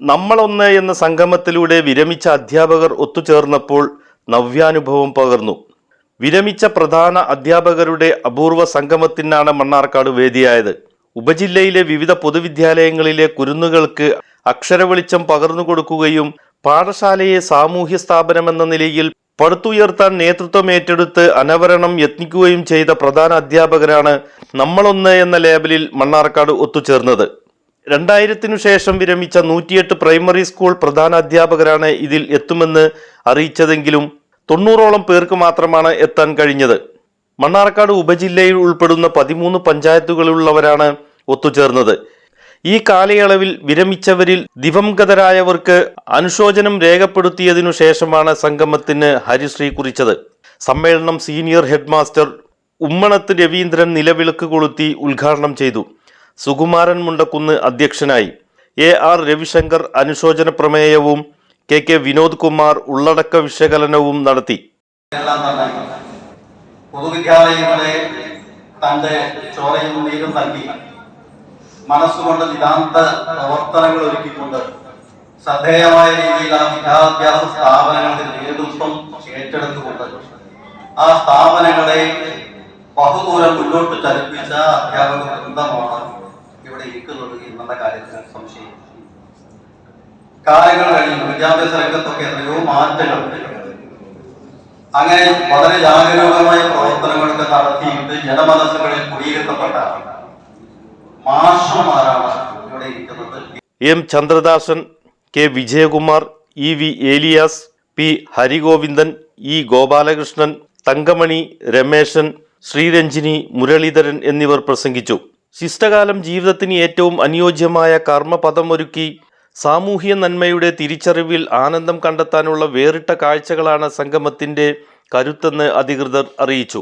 നമ്മളൊന്ന് എന്ന സംഗമത്തിലൂടെ വിരമിച്ച അധ്യാപകർ ഒത്തുചേർന്നപ്പോൾ നവ്യാനുഭവം പകർന്നു. വിരമിച്ച പ്രധാന അധ്യാപകരുടെ അപൂർവ സംഗമത്തിനാണ് മണ്ണാർക്കാട് വേദിയായത്. ഉപജില്ലയിലെ വിവിധ പൊതുവിദ്യാലയങ്ങളിലെ കുരുന്നുകൾക്ക് അക്ഷരവെളിച്ചം പകർന്നു കൊടുക്കുകയും പാഠശാലയെ സാമൂഹ്യ സ്ഥാപനമെന്ന നിലയിൽ പടുത്തുയർത്താൻ നേതൃത്വം ഏറ്റെടുത്ത് അനവരണം യത്നിക്കുകയും ചെയ്ത പ്രധാന അധ്യാപകരാണ് നമ്മളൊന്ന് എന്ന ലേബലിൽ മണ്ണാർക്കാട് ഒത്തുചേർന്നത്. രണ്ടായിരത്തിനു ശേഷം വിരമിച്ച നൂറ്റിയെട്ട് പ്രൈമറി സ്കൂൾ പ്രധാന അധ്യാപകരാണ് ഇതിൽ എത്തുമെന്ന് അറിയിച്ചതെങ്കിലും തൊണ്ണൂറോളം പേർക്ക് മാത്രമാണ് എത്താൻ കഴിഞ്ഞത്. മണ്ണാർക്കാട് ഉപജില്ലയിൽ ഉൾപ്പെടുന്ന പതിമൂന്ന് പഞ്ചായത്തുകളിലുള്ളവരാണ് ഒത്തുചേർന്നത്. ഈ കാലയളവിൽ വിരമിച്ചവരിൽ ദിവംഗതരായവർക്ക് അനുശോചനം രേഖപ്പെടുത്തിയതിനു ശേഷമാണ് സംഗമത്തിന് ഹരിശ്രീ കുറിച്ചത്. സമ്മേളനം സീനിയർ ഹെഡ്മാസ്റ്റർ ഉമ്മണത്ത് രവീന്ദ്രൻ നിലവിളക്ക് കൊളുത്തി ഉദ്ഘാടനം ചെയ്തു. സുകുമാരൻ മുണ്ടക്കുന്ന് അധ്യക്ഷനായി എ ആർ രവിശങ്കർ അനുശോചന പ്രമേയവും കെ കെ വിനോദ് കുമാർ ഉള്ളടക്ക വിശകലനവും നടത്തി. പൊതുവിദ്യാലയങ്ങളെ തന്റെ ചോരയും നീരും നൽകി. മനസ്സുകൊണ്ട് നിതാന്ത പ്രവർത്തനങ്ങൾ ഒരുക്കിക്കൊണ്ട് ശ്രദ്ധേയമായ രീതിയിൽ ആ വിദ്യാഭ്യാസ സ്ഥാപനങ്ങളുടെ നേതൃത്വം ഏറ്റെടുത്തുകൊണ്ട് ആ സ്ഥാപനങ്ങളെ ബഹുദൂരം മുന്നോട്ട് ചലിപ്പിച്ച അധ്യാപക വൃന്ദമാണ് ഇരിക്കുന്നത് എന്നുള്ള കാര്യത്തിൽ സംശയം. കാലങ്ങൾ കഴിഞ്ഞു വിദ്യാഭ്യാസ രംഗത്തൊക്കെ എത്രയോ മാറ്റങ്ങൾ. അങ്ങനെ വളരെ ജാഗരൂകമായ പ്രവർത്തനങ്ങളൊക്കെ നടത്തിയിട്ട് ജനമനസ്സുകളിൽ കുടിയിരുത്തപ്പെട്ട മാഷന്മാരാണ് ഇവിടെ ഇരിക്കുന്നത്. M Chandradasan K Vijayakumar E V Elias P Harigovindan E Gopalakrishnan Thankamani Rameshan Sreeranjini Muraleedharan എന്നിവർ പ്രസംഗിച്ചു. ശിഷ്ടകാലം ജീവിതത്തിന് ഏറ്റവും അനുയോജ്യമായ കർമ്മപദമൊരുക്കി സാമൂഹ്യ നന്മയുടെ തിരിച്ചറിവിൽ ആനന്ദം കണ്ടെത്താനുള്ള വേറിട്ട കാഴ്ചകളാണ് സംഗമത്തിന്റെ കരുത്തെന്ന് അധികൃതർ അറിയിച്ചു.